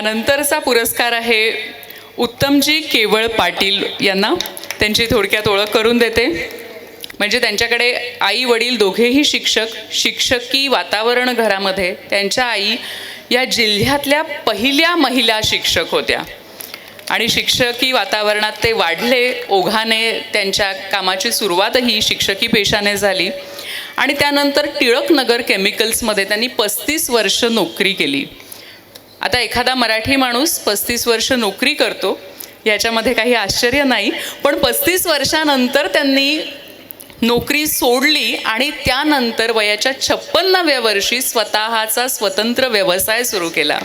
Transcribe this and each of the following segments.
यानंतरचा पुरस्कार आहे उत्तमजी केवळ पाटील यांना. त्यांची थोडक्यात ओळख करून देते. म्हणजे त्यांच्याकडे आई वडील दोघेही शिक्षक शिक्षकी वातावरण घरामध्ये त्यांच्या आई या जिल्ह्यातल्या पहिल्या महिला शिक्षक होत्या. आणि शिक्षकी वातावरणात ते वाढले ओघाने त्यांच्या कामाची सुरुवातही शिक्षकी पेशाने झाली. आणि त्यानंतर टिळकनगर केमिकल्समध्ये त्यांनी पस्तीस वर्ष नोकरी केली. आता एखादा मराठी माणूस पस्तीस वर्ष नोकरी करतो याच्यामध्ये काही आश्चर्य नाही पण पस्तीस वर्षानंतर त्यांनी नोकरी सोडली आणि त्यानंतर वयाच्या छप्पन्नाव्या वर्षी स्वतःचा स्वतंत्र व्यवसाय सुरू केला.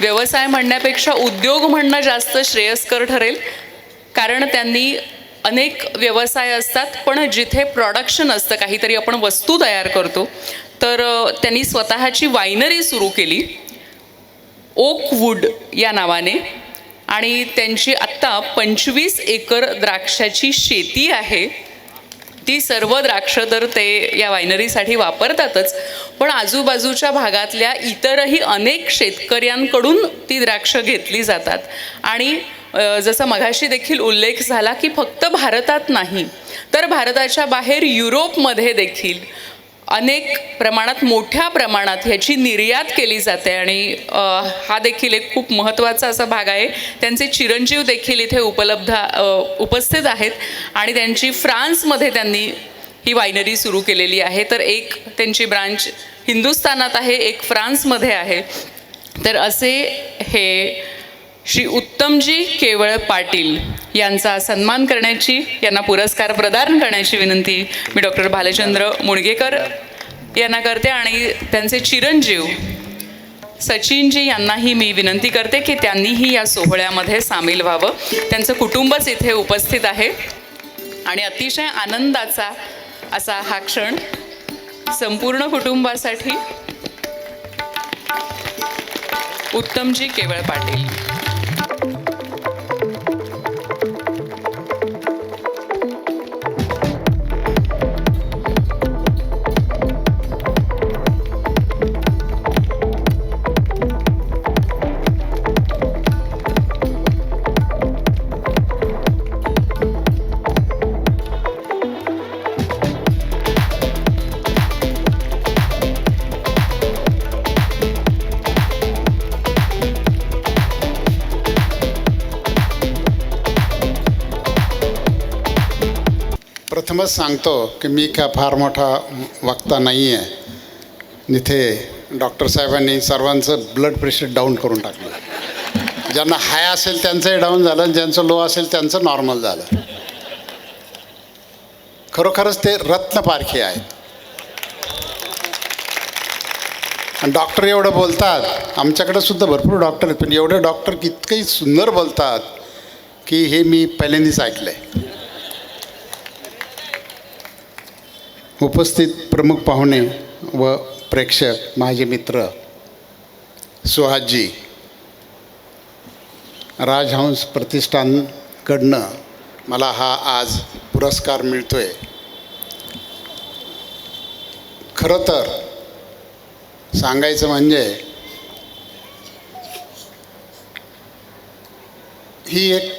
व्यवसाय म्हणण्यापेक्षा उद्योग म्हणणं जास्त श्रेयस्कर ठरेल कारण त्यांनी अनेक व्यवसाय असतात पण जिथे प्रॉडक्शन असतं काहीतरी आपण वस्तू तयार करतो तर त्यांनी स्वतःची वायनरी सुरू केली. ओकवूड या नावाने. आणि त्यांची आत्ता पंचवीस एकर द्राक्षाची शेती आहे. ती सर्व द्राक्ष तर ते या वायनरीसाठी वापरतातच. पण आजूबाजूच्या भागातल्या इतरही अनेक शेतकऱ्यांकडून ती द्राक्ष घेतली जातात. आणि जसा जसं मघाशी देखील उल्लेख झाला की फक्त भारतात नाही तर भारताच्या बाहेर युरोपमध्ये देखील अनेक प्रमाणात मोठ्या प्रमाणात ह्याची निर्यात केली जाते आणि हा देखील एक खूप महत्त्वाचा असा भाग आहे. त्यांचे चिरंजीव देखील इथे उपलब्ध उपस्थित आहेत आणि त्यांची फ्रान्समध्ये त्यांनी ही वायनरी सुरू केलेली आहे. तर एक त्यांची ब्रांच हिंदुस्थानात आहे एक फ्रान्समध्ये आहे. तर असे हे श्री उत्तमजी केवळ पाटील यांचा सन्मान करण्याची यांना पुरस्कार प्रदान करण्याची विनंती मी डॉक्टर भालचंद्र मुणगेकर यांना करते आणि त्यांचे चिरंजीव सचिनजी यांनाही मी विनंती करते की त्यांनीही या सोहळ्यामध्ये सामील व्हावं. त्यांचं कुटुंबच इथे उपस्थित आहे. आणि अतिशय आनंदाचा असा हा क्षण संपूर्ण कुटुंबासाठी. उत्तमजी केवळ पाटील. प्रथमच सांगतो की मी काय फार मोठा वक्ता नाही आहे इथे डॉक्टर साहेबांनी सर्वांचं ब्लड प्रेशर डाऊन करून टाकलं. ज्यांना हाय असेल त्यांचंही डाऊन झालं आणि ज्यांचं लो असेल त्यांचं नॉर्मल झालं. खरोखरच ते रत्नपारखी आहेत. आणि डॉक्टर एवढं बोलतात आमच्याकडे सुद्धा भरपूर डॉक्टर आहेत पण एवढे डॉक्टर इतकंही सुंदर बोलतात की हे मी पहिल्यांदाच ऐकलं आहे उपस्थित प्रमुख पाहुणे व प्रेक्षक माझे मित्र सुहासजी राजहंस प्रतिष्ठानकडनं मला हा आज पुरस्कार मिळतो आहे खरं तर सांगायचं म्हणजे ही एक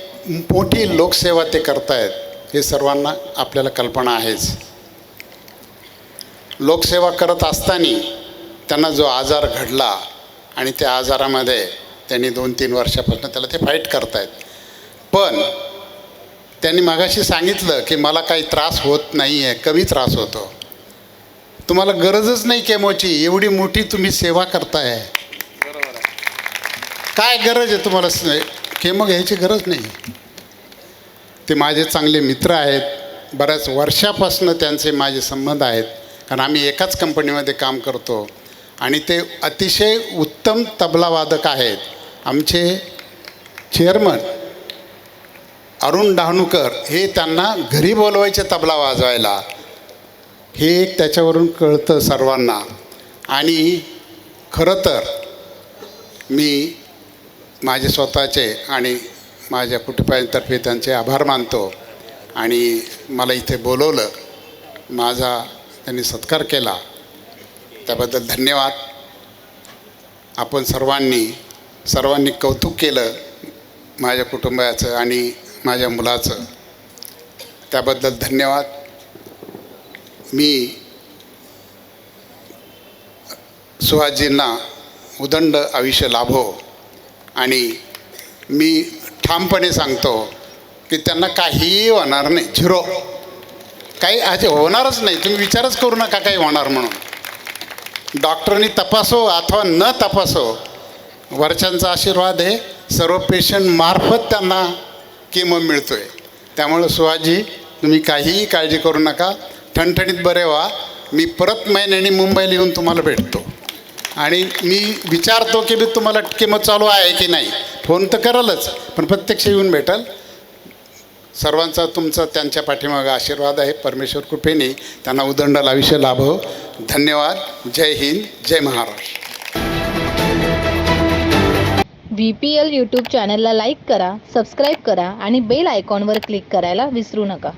मोठी लोकसेवा ते करतायत हे सर्वांना आपल्याला कल्पना आहेच. लोकसेवा करत असताना त्यांना जो आजार घडला आणि त्या आजारामध्ये त्यांनी दोन तीन वर्षापासून त्याला ते फाईट करतायत. पण त्यांनी मगाशी सांगितलं की मला काही त्रास होत नाही आहे कमी त्रास होतो. तुम्हाला गरजच नाही केमोची एवढी मोठी तुम्ही सेवा करताय. काय गरज आहे तुम्हाला? केमो घ्यायची गरज नाही. ते माझे चांगले मित्र आहेत. बऱ्याच वर्षापासून त्यांचे माझे संबंध आहेत. कारण आम्ही एकाच कंपनीमध्ये काम करतो आणि ते अतिशय उत्तम तबलावादक आहेत. आमचे चेअरमन अरुण डहाणूकर हे त्यांना घरी बोलवायचे तबला वाजवायला. हे एक त्याच्यावरून कळतं सर्वांना. आणि खरं तर मी माझे स्वतःचे आणि माझ्या कुटुंबातर्फे त्यांचे आभार मानतो. आणि मला इथे बोलवलं. माझा त्यांनी सत्कार केला. त्याबद्दल धन्यवाद. आपण सर्वांनी सर्वांनी कौतुक केलं माझ्या कुटुंबाचं आणि माझ्या मुलाचं. त्याबद्दल धन्यवाद. मी सुहासजींना उदंड आयुष्य लाभो आणि मी ठामपणे सांगतो की त्यांना काहीही होणार नाही. झिरो. काही असे होणारच नाही. तुम्ही विचारच करू नका काही होणार म्हणून. डॉक्टरनी तपासो अथवा न तपासो वरच्यांचा आशीर्वाद आहे. सर्व पेशंट मार्फत त्यांना किमो मिळतो आहे त्यामुळं सुहाजी तुम्ही काहीही काळजी करू नका. ठणठणीत बरे व्हा. मी परत महिन्याने मुंबईला येऊन तुम्हाला भेटतो. आणि मी विचारतो की मी तुम्हाला किंमत चालू आहे की नाही? फोन तर करालच पण प्रत्यक्ष येऊन भेटाल. सर्वांचा तुमचा त्यांच्या पाठीमागं आशीर्वाद आहे. परमेश्वर कृपेने त्यांना उदंडाल आयुष्य लाभो. धन्यवाद. जय हिंद. जय Maharashtra. V P L YouTube चॅनलला लाईक करा सबस्क्राईब करा आणि बेल आयकॉनवर क्लिक करायला विसरू नका.